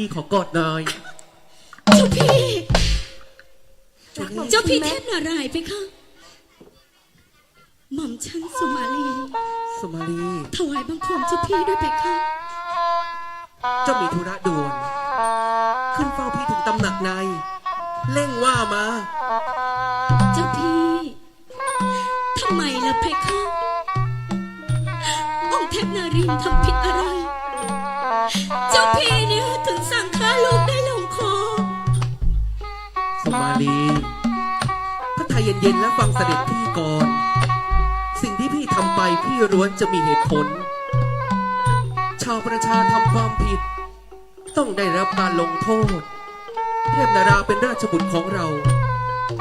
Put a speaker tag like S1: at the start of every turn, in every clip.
S1: พี่ขอกอดหน่อย
S2: เจ้าพี่
S3: รักหม่อม
S2: เจ้าพี่
S3: ฉันไหม
S2: เทพนารายณ์ไปค่ะ หม่อมฉันสุมาลี
S1: สุมาลี
S2: ถวายบังคมเจ้าพี่ด้วยไปค่ะ
S1: เจ้ามีธุระด่วน ขึ้นเฝ้าพี่ถึงตำหนักใน เร่งว่ามา
S2: เจ้าพี่ ทำไมล่ะเพคะองค์เทพนารินทร์ทำผิดอะไร เจ้า สุ
S1: มาลีพระไทยเย็นๆแล้วฟังเสด็จพี่ก่อน สิ่งที่พี่ทำไปพี่ร้วนจะมีเหตุผล ชาวประชาทำความผิด ต้องได้รับการลงโทษ เทพนาราเป็นราชบุตรของเรา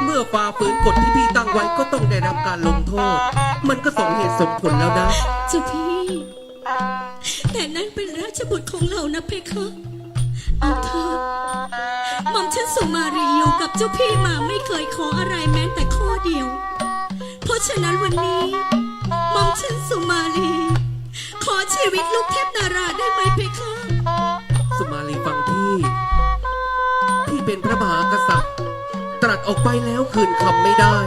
S1: เมื่อฝ่าฝืนกฎที่พี่ตั้งไว้ก็ต้องได้รับการลงโทษ มันก็สมเหตุสมผลแล้วนะ
S2: เจ้าพี่ แต่นั่นเป็นราชบุตรของเรานะเพคะเอาเถอะ หม่อมฉันสุมารีอยู่กับเจ้าพี่มาไม่เคยขออะไรแม้แต่ข้อเดียว เพราะฉะนั้นวันนี้หม่อมฉันสุมาลีขอชีวิตลูกเทพนาราได้ไหมเพคะ
S1: สุมาลีฟังพี่ พี่เป็นพระมหากษัตริย์ ตรัสออกไปแล้วคืนคำไม่ได้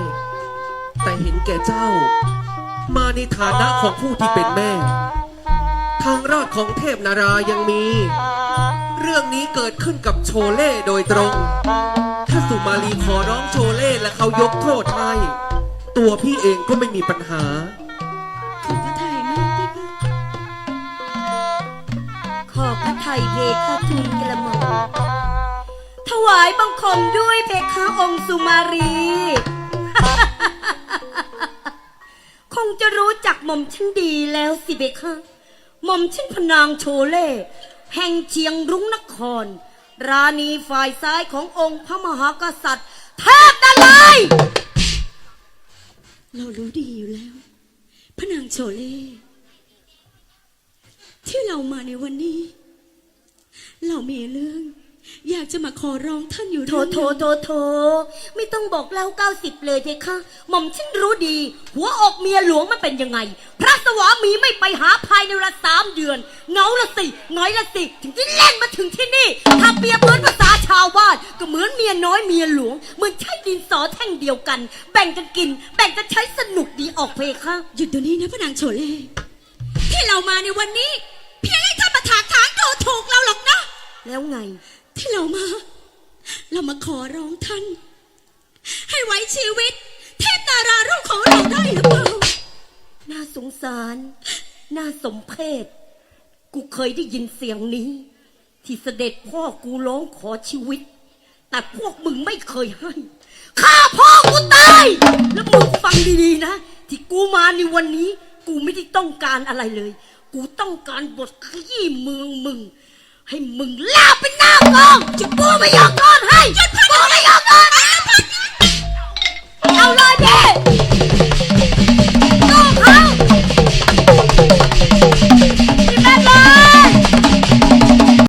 S1: แต่เห็นแก่เจ้า มาในฐานะของผู้ที่เป็นแม่ ทางรอดของเทพนารายังมี เรื่องนี้เกิดขึ้นกับโชเล่โดยตรง ถ้าสุมาลีขอร้องโชเล่และเขายกโทษให้ ตัวพี่เองก็ไม่มีปัญหา
S2: ขอพระทัยมากเพคะ
S3: ขอพระไทยเพคะทูลกระหม่อมถวายบังคมด้วยเพคะองค์สุมารี คงจะรู้จักหม่อมฉันดีแล้วสิเพคะหม่อมฉันพนางโชเล่ แห่งเชียงรุ้งนคร ราณีฝ่ายซ้ายขององค์พระมหากษัตริย์เทพนาราย
S2: เรารู้ดีอยู่แล้ว พระนางโชเล่ที่เรามาในวันนี้ เรามีเรื่อง อยากจะมาขอร้องท่านอยู่
S3: โถ
S2: เรื่อง
S3: โถโถโถไม่ต้องบอกเล่าเก้าสิบเลยเพคะหม่อมฉันรู้ดี หัวอกเมียหลวงมันเป็นยังไง พระสวามีไม่ไปหาภายในเวลาสามเดือนเหงาละสิหงอยละสิถึงที่เล่นมาถึงที่นี่ถ้าเปรียบเหมือนภาษาชาวบ้านก็เหมือนเมียน้อยเมียหลวงเหมือนใช้ดินสอแท่งเดียวกัน แบ่งกันกิน แบ่งกันใช้สนุกดีออกเพคะ
S2: หยุดเดี๋ยวนี้นะพระนางโชเล่ที่เรามาในวันนี้ เพียงให้ท่านมาถากถางดูถูกเราหรอกนะ
S3: แล้วไง
S2: ที่เรามา เรามาขอร้องท่าน ให้ไว้ชีวิต เทพนารารุ่งของเราได้หรือเปล่า
S3: น่าสงสาร น่าสมเพชกูเคยได้ยินเสียงนี้ ที่เสด็จพ่อกูร้องขอชีวิต แต่พวกมึงไม่เคยให้ฆ่าพ่อกูตาย แล้วมึงฟังดีๆนะ ที่กูมาในวันนี้ กูไม่ได้ต้องการอะไรเลย กูต้องการบทขยี้เมืองมึง ให้มึงลาบเป็นหน้ากองจะกูไม่ยอมนอน